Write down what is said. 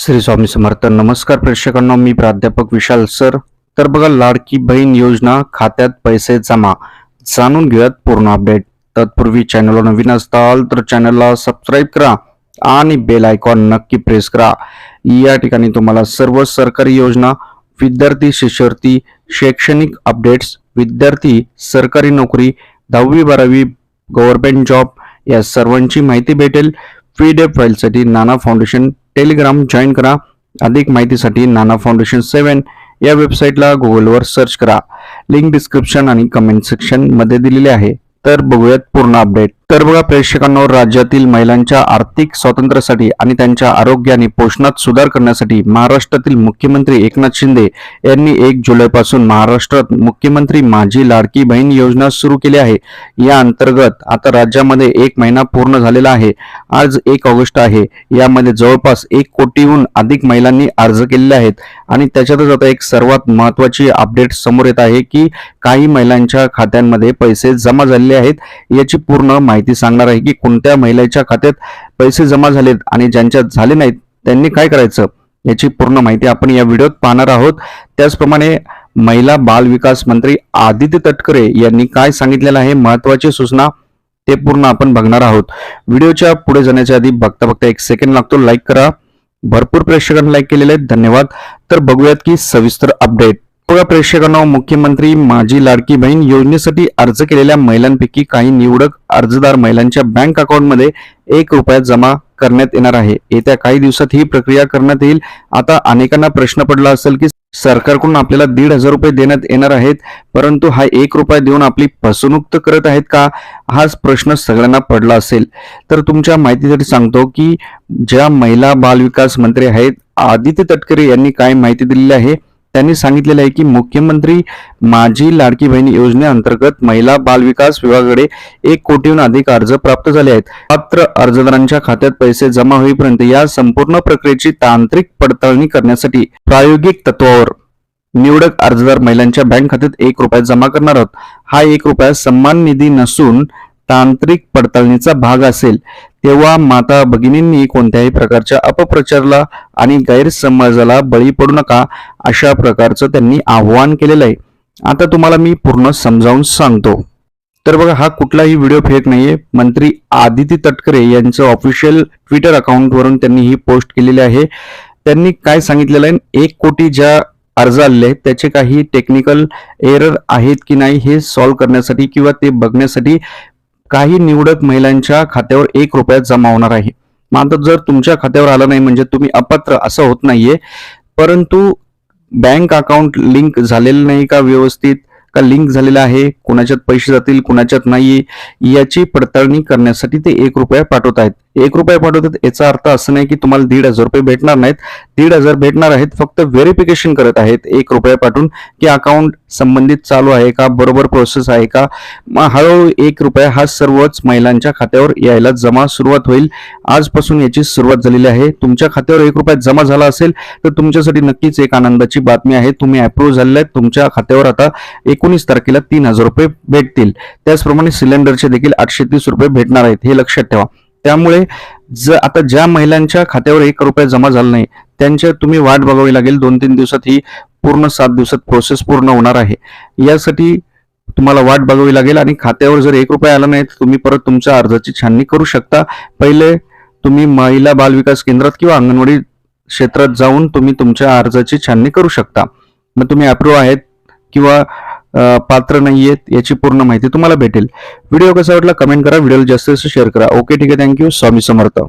श्री स्वामी समर्थ नमस्कार प्रेक्षकांना मी प्राध्यापक विशाल सर. तर बघा लाडकी बहीण योजना खात्यात पैसे जमा. जाणून घेऊयात पूर्ण अपडेट. तत्पूर्वी चॅनलला नवीन असताल तर चॅनलला सबस्क्राईब करा आणि बेल आयकॉन नक्की प्रेस करा. या ठिकाणी तुम्हाला सर्व सरकारी योजना विद्यार्थी शिष्यवृत्ती शैक्षणिक अपडेट्स विद्यार्थी सरकारी नोकरी दहावी बारावी गव्हर्नमेंट जॉब या सर्वांची माहिती भेटेल. पीडीएफ फाईलसाठी नाना फाउंडेशन टेलिग्राम जॉईन करा. अधिक माहितीसाठी नाना फाउंडेशन सेवन या वेबसाईटला गुगलवर सर्च करा. लिंक डिस्क्रिप्शन आणि कमेंट सेक्शनमध्ये दिलेले दिलेली आहे. तर बघूयात पूर्ण अपडेट. तर बघा प्रेक्षकांनो राज्यातील महिलांच्या आर्थिक स्वातंत्र्यासाठी आणि त्यांच्या आरोग्य आणि पोषणात सुधार करण्यासाठी महाराष्ट्रातील मुख्यमंत्री एकनाथ शिंदे यांनी एक जुलैपासून महाराष्ट्रात मुख्यमंत्री माझी लाडकी बहीण योजना सुरू केली आहे. या अंतर्गत आता राज्यामध्ये एक महिना पूर्ण झालेला आहे. आज एक ऑगस्ट आहे. यामध्ये जवळपास एक कोटीहून अधिक महिलांनी अर्ज केलेले आहेत. आणि त्याच्यातच आता एक सर्वात महत्वाची अपडेट समोर येत आहे की काही महिलांच्या खात्यांमध्ये पैसे जमा झालेले आहेत. याची पूर्ण माहिती सांगणार आहे की कोणत्या महिलेच्या खात्यात पैसे जमा झालेत आणि ज्यांच्यात झाले नाहीत त्यांनी काय करायचं याची पूर्ण माहिती आपण या व्हिडिओत पाहणार आहोत. त्याचप्रमाणे महिला बाल विकास मंत्री आदित्य तटकरे यांनी काय सांगितलेलं आहे महत्वाची सूचना ते पूर्ण आपण बघणार आहोत. व्हिडिओच्या पुढे जाण्याच्या आधी बघता बघता एक सेकंड लागतो लाईक करा. भरपूर प्रेक्षकांनी लाईक केलेले आहेत धन्यवाद. तर बघूयात की सविस्तर अपडेट बघा प्रेक्षकांना मुख्यमंत्री माझी लाडकी बहीण योजनेसाठी अर्ज केलेल्या महिलांपैकी काही निवडक अर्जदार महिलांच्या बँक अकाउंटमध्ये एक रुपया जमा करण्यात येणार आहे. येत्या काही दिवसात ही प्रक्रिया करण्यात येईल. आता अनेकांना प्रश्न पडला असेल की सरकारकडून आपल्याला दीड हजार रुपये देण्यात येणार आहेत परंतु हा एक रुपया देऊन आपली फसवणूक तर करत आहेत का? हाच प्रश्न सगळ्यांना पडला असेल. तर तुमच्या माहितीसाठी सांगतो की ज्या महिला बालविकास मंत्री आहेत आदित्य तटकरे यांनी काय माहिती दिलेली आहे? त्यांनी सांगितलेलं आहे की मुख्यमंत्री माझी लाडकी बहिणी योजनेअंतर्गत महिला बाल विकास विभागाकडे एक कोटीहून अधिक अर्ज प्राप्त झाले आहेत. पात्र अर्जदारांच्या खात्यात पैसे जमा होईपर्यंत या संपूर्ण प्रक्रियेची तांत्रिक पडताळणी करण्यासाठी प्रायोगिक तत्वावर निवडक अर्जदार महिलांच्या बँक खात्यात एक रुपया जमा करणार आहोत. हा एक रुपया सन्मान निधी नसून तांत्रिक पडताळणीचा भाग असेल तेव्हा माता भगिनींनी कोणत्याही प्रकारच्या अपप्रचाराला आणि गैरसमजाला बळी पडू नका अशा प्रकारचं त्यांनी आव्हान केलेलं आहे. आता तुम्हाला मी पूर्ण समजावून सांगतो. तर बघा हा कुठलाही व्हिडिओ फेक नाहीये. मंत्री आदिती तटकरे यांचं ऑफिशियल ट्विटर अकाउंटवरून त्यांनी ही पोस्ट केलेली आहे. त्यांनी काय सांगितलेलं आहे? एक कोटी ज्या अर्ज आलेले त्याचे काही टेक्निकल एरर आहेत की नाही हे सॉल्व्ह करण्यासाठी किंवा ते बघण्यासाठी काही निवडक महिलांच्या खात्यावर एक रुपया जमा होणार आहे. मग आता जर तुमच्या खात्यावर आला नाही म्हणजे तुम्ही अपात्र असं होत नाहीये परंतु बँक अकाउंट लिंक झालेलं नाही का व्यवस्थित? का लिंक झालेला आहे? कुणाच्यात पैसे जातील कुणाच्यात नाही याची पडताळणी करण्यासाठी ते एक रुपया पाठवत आहेत. एक रुपया पाठवतात याचा अर्थ असं नाही की तुम्हाला दीड हजार रुपये भेटणार नाहीत दीड हजार भेटणार आहेत. फक्त व्हेरिफिकेशन करत आहेत. एक रुपया पाठवून की अकाउंट संबंधित चालू आहे का? बरोबर प्रोसेस आहे का? मग हळूहळू एक रुपया हा सर्वच महिलांच्या खात्यावर यायला जमा सुरुवात होईल. आजपासून याची सुरुवात झालेली आहे. तुमच्या खात्यावर एक रुपया जमा झाला असेल तर तुमच्यासाठी नक्कीच एक आनंदाची बातमी आहे. तुम्ही अप्रूव्ह झालेले आहेत. तुमच्या खात्यावर आता एकोणीस तारखेला तीन हजार रुपये भेटतील. त्याचप्रमाणे सिलेंडरचे देखील आठशे तीस रुपये भेटणार आहेत. हे लक्षात ठेवा. त्यामुळे ज आता ज्या महिलांच्या खात्यावर एक रुपया जमा झाला नाही त्यांच्या तुम्ही वाट बघावी लागेल. दोन तीन दिवसात ही पूर्ण सात दिवसात प्रोसेस पूर्ण होणार आहे. यासाठी तुम्हाला वाट बघावी लागेल आणि खात्यावर जर एक रुपया आला नाही तर तुम्ही परत तुमच्या अर्जाची छाननी करू शकता. पहिले तुम्ही महिला बाल विकास केंद्रात किंवा अंगणवाडी क्षेत्रात जाऊन तुम्ही तुमच्या अर्जाची छाननी करू शकता. मग तुम्ही अप्रूव्ह आहेत किंवा पात्र पात्र नाहीयेत याची पूर्ण माहिती तुम्हाला भेटेल. व्हिडिओ कसा वाटला? कमेंट करा. व्हिडिओला जास्तीत जास्त शेअर करा. ओके ठीक आहे. Thank you Swami Samarth.